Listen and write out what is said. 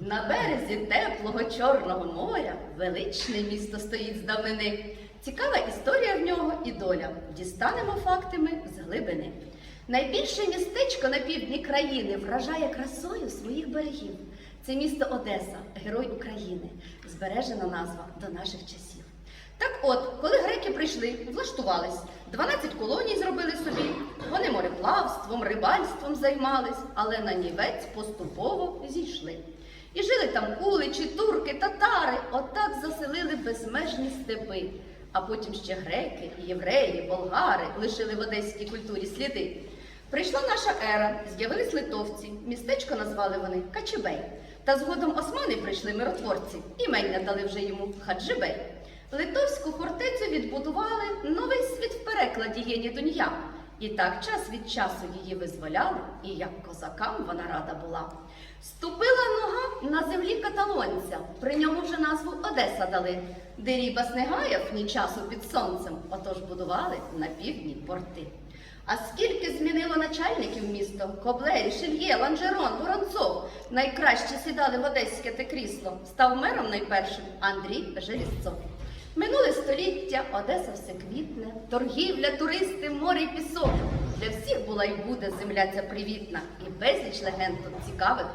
На березі теплого Чорного моря величне місто стоїть з давнини. Цікава історія в нього і доля. Дістанемо фактами з глибини. Найбільше містечко на півдні країни вражає красою своїх берегів. Це місто Одеса, герой України, збережена назва до наших часів. Так от, коли греки прийшли, влаштувались, 12 колоній зробили собі, вони мореплавством, рибальством займались, але на нівець поступово зійшли. І жили там куличі, турки, татари, отак заселили безмежні степи. А потім ще греки, євреї, болгари лишили в одеській культурі сліди. Прийшла наша ера, з'явились литовці, містечко назвали вони Качебей. Та згодом османи прийшли миротворці, імення дали вже йому Хаджибей. Литовську фортецю відбудували, новий світ в перекладі є Нідунья. І так час від часу її визволяли, і як козакам вона рада була. На землі каталонця, при ньому вже назву Одеса дали, де Рібас не ні часу під сонцем, отож будували на півдні порти. А скільки змінило начальників місто? Коблері, Шельє, Ланжерон, Воронцов. Найкраще сідали в одеське те крісло. Став мером найпершим Андрій Желізцов. Минуле століття, Одеса все квітне, торгівля, туристи, море й пісок. Для всіх була й буде земля ця привітна, і безліч легенд тут цікавих.